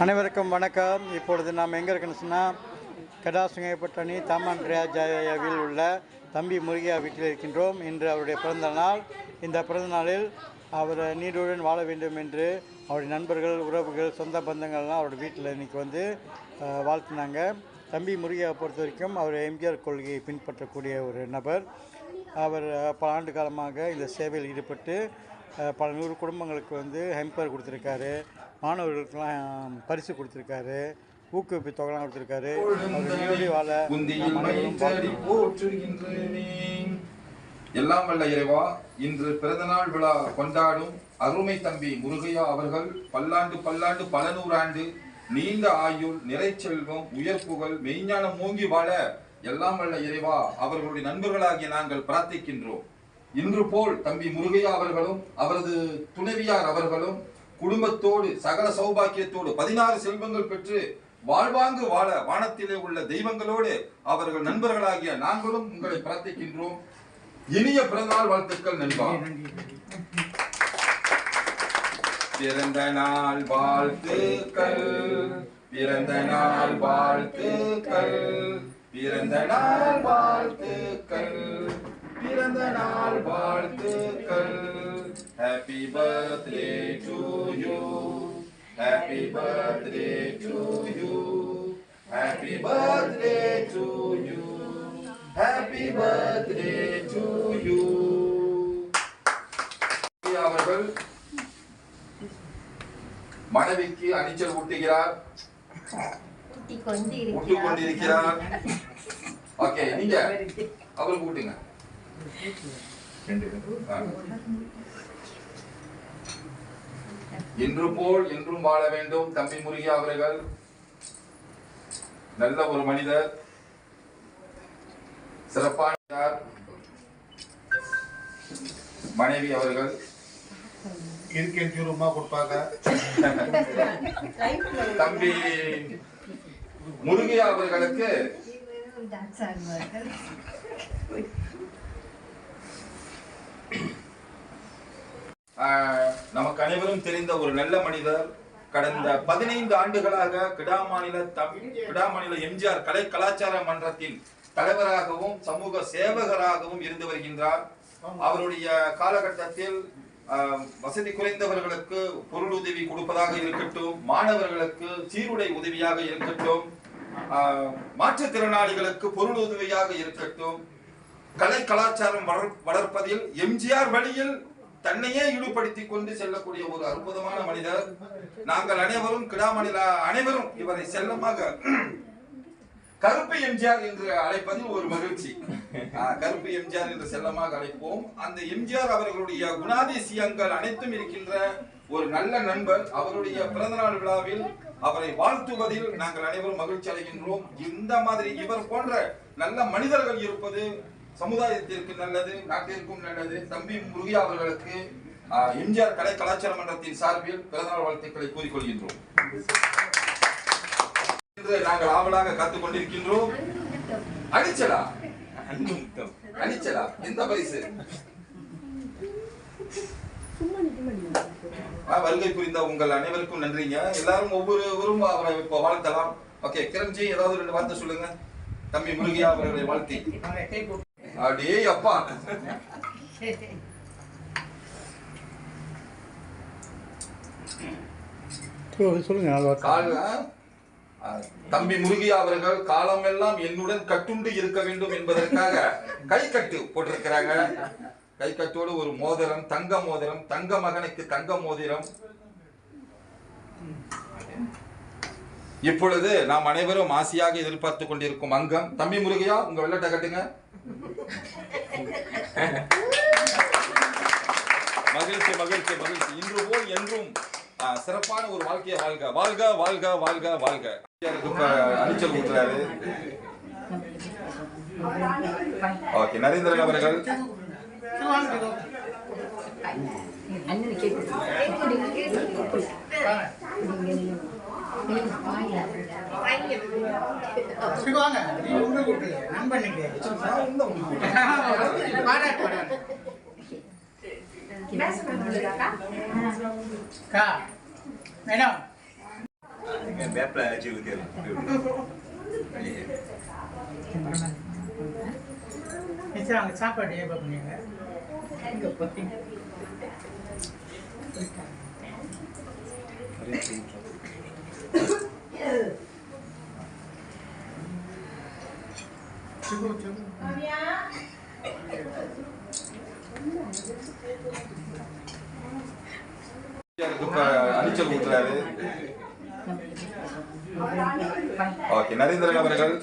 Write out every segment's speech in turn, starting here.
அனைவருக்கும் வணக்கம். இப்பொழுது நாம் எங்கே இருக்குன்னு சொன்னால் கடாசுங்கைப்பட்டணி தாமன்றியாஜாவில் உள்ள தம்பி முருகியா வீட்டில் இருக்கின்றோம். இன்று அவருடைய பிறந்த நாள். இந்த பிறந்த நாளில் அவர் நீடுடன் வாழ வேண்டும் என்று அவருடைய நண்பர்கள் உறவுகள் சொந்த பந்தங்கள்லாம் அவருடைய வீட்டில் இன்றைக்கி வந்து வாழ்த்தினாங்க. தம்பி முருகையாவை பொறுத்த வரைக்கும் அவர் எம்ஜிஆர் கொள்கையை பின்பற்றக்கூடிய ஒரு நபர். அவர் பல ஆண்டு காலமாக இந்த சேவையில் ஈடுபட்டு பல நூறு குடும்பங்களுக்கு வந்து ஹெம்பர் கொடுத்துருக்காரு. மாணவர்களுக்கெல்லாம் பரிசு கொடுத்துருக்காரு. ஊக்குவிப்பு தொகைலாம் கொடுத்துருக்காரு. அவர் வாழ. எல்லாம் வல்ல இறைவா இன்று பிறந்தநாள் விழா கொண்டாடும் அருமை தம்பி முருகையா அவர்கள் பல்லாண்டு பல்லாண்டு பல நூறாண்டு நீண்ட ஆயுள் நிறைச்செல்வம் உயர் புகழ் மெய்ஞானம் மூங்கி வாழ எல்லாம் வல்ல இறைவா அவர்களுடைய நண்பர்களாகிய நாங்கள் பிரார்த்திக்கின்றோம். இன்று போல் தம்பி முருகையா அவர்களும் அவரது துணைவியார் அவர்களும் குடும்பத்தோடு சகல சௌபாக்கியத்தோடு பதினாறு செல்வங்கள் பெற்று வாழ்வாங்கு வாழ வானத்திலே உள்ள தெய்வங்களோடு அவர்கள் நண்பர்களாகிய நாங்களும் உங்களை பிரார்த்திக்கின்றோம். இனிய பிறந்தநாள் வாழ்த்துக்கள் நண்பா. பிறந்த நாள் வாழ்த்துக்கள். பிறந்த நாள் வாழ்த்துக்கள். பிறந்த நாள் வாழ்த்து வாழ்த்துக்கள் happy birthday to you happy birthday to you happy birthday to you happy birthday to you அவர்கள் மனைவிக்கு அணிச்சல் ஊட்டுகிறார். ஊட்டி கொண்டு ஊட்டு கொண்டிருக்கிறார் ஓகே நீங்க அவருக்கு ஊட்டுங்க. இன்று போல் என்றும் வாழ வேண்டும் தம்பி முருகியா அவர்கள். நல்ல ஒரு மனிதர். சிறப்பான மனைவி அவர்கள். அஞ்சு ரூபா கொடுப்பாங்க. தம்பி முருகையா அவர்களுக்கு நமக்கு அனைவரும் தெரிந்த ஒரு நல்ல மனிதர் கடந்த பதினைந்து ஆண்டுகளாக கிடாமாநில தமிழ் கிடாமாநில எம்ஜிஆர் கலை கலாச்சார மன்றத்தின் தலைவராகவும் சமூக சேவகராகவும் இருந்து வருகின்றார். அவருடைய காலகட்டத்தில் வசதி குறைந்தவர்களுக்கு பொருள் உதவி கொடுப்பதாக இருக்கட்டும் மாணவர்களுக்கு சீருடை உதவியாக இருக்கட்டும் மாற்றுத்திறனாளிகளுக்கு பொருள் உதவியாக இருக்கட்டும் கலை கலாச்சாரம் வளர்- வளர்ப்பதில் எம்ஜிஆர் வழியில் தன்னையே ஈடுபடுத்திக் கொண்டு செல்லக்கூடிய ஒரு அற்புதமான மனிதர். நாங்கள் அனைவரும் கிடாமணில அனைவரும் இவரை செல்லமாக கருப்பு எம்ஜிஆர் என்று அழைப்பதில் ஒரு மகிழ்ச்சி. கருப்பு எம்ஜிஆர் என்று செல்லமாக அழைப்போம். அந்த எம்ஜிஆர் அவர்களுடைய குணாதிசயங்கள் அனைத்தும் இருக்கின்ற ஒரு நல்ல நண்பர். அவருடைய பிறந்தநாள் விழாவில் அவரை வாழ்த்துவதில் நாங்கள் அனைவரும் மகிழ்ச்சி அடைகின்றோம். இந்த மாதிரி இவர் போன்ற நல்ல மனிதர்கள் இருப்பது சமுதாயத்திற்கு நல்லது நாட்டிற்கும் நல்லது. தம்பி முருகி அவர்களுக்கு எம்ஜிஆர் கலை கலாச்சார மன்றத்தின் சார்பில் பிறந்தநாள் வாழ்த்துக்களை கூறிக்கொள்கின்றோம். நாங்கள் ஆவலாக காத்துக் கொண்டிருக்கின்றோம். அடிச்சலா அடிச்சலா எந்த பரிசு வருகை புரிந்த உங்கள் அனைவருக்கும் நன்றிங்க. எல்லாரும் ஒவ்வொருவரும் அவரை இப்போ வாழ்த்தலாம். ஓகே கிரண்ஜி ஏதாவது ரெண்டு வார்த்தை சொல்லுங்க? தம்பி முருகியா அவர்களை வாழ்த்தி. அடே அப்பா தம்பி முருகியா அவர்கள் காலமெல்லாம் என்னுடன் கட்டுண்டு இருக்க வேண்டும் என்பதற்காக கை கட்டு போட்டிருக்கிறாங்க. கை கட்டோடு ஒரு மோதிரம் தங்க மோதிரம் தங்க மகனுக்கு தங்க மோதிரம். இப்பொழுது நாம் அனைவரும் ஆசையாக எதிர்பார்த்து கொண்டிருக்கும் அங்கம். தம்பி முருகையா உங்க வெள்ளட்டை கட்டுங்க. மகிழ்ச்சி மகிழ்ச்சி மகிழ்ச்சி. இன்று போல் என்றும் சிறப்பான ஒரு வாழ்க்கையை வாழ்க. வாழ்க வாழ்க வாழ்க வாழ்க. யாருக்கு இப்ப அணிச்சல் ஓகே நரேந்திரன் அவர்கள். அண்ணன் கேட்டு வாங்க நீ உங்க கூப்பிட்டு நண்பனுக்கு பாராட்டு பாராட்டு அக்கா மேடம். வேப்பில அரைச்சி ஊற்றிடலாம் மிச்சம் அவங்க சாப்பாடு ஏப்பா பண்ணீங்க சிகு அணிச்சல் ஊத்துறாரு ஓகே நரேந்திரன் அவர்கள்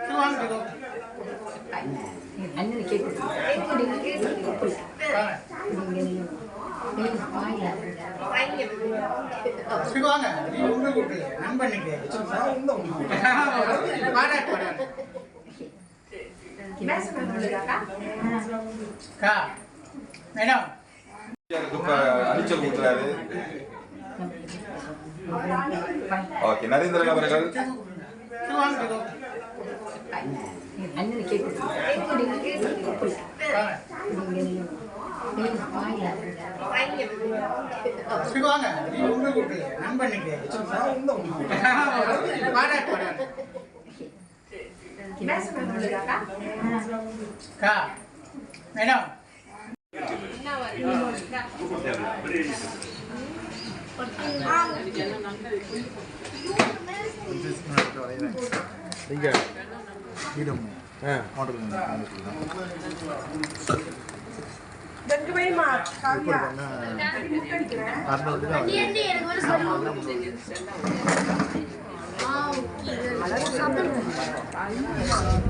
சிகு வாங்க சிகு அண்ணன் கேட்குது சிகு வாங்க நீ உங்களை கூப்பிட்டு நண்பனுக்கு பாராட்டு பாராட்டு கா மேடம். அணிச்சல் ஊத்துறாரு ஓகே நரேந்திரன் அவர்கள். வாங்க சிகு அண்ணன் கேட்குது சிகு வாங்க நீ உங்களை கூப்பிட்டு நண்பனுக்கு பாராட்டு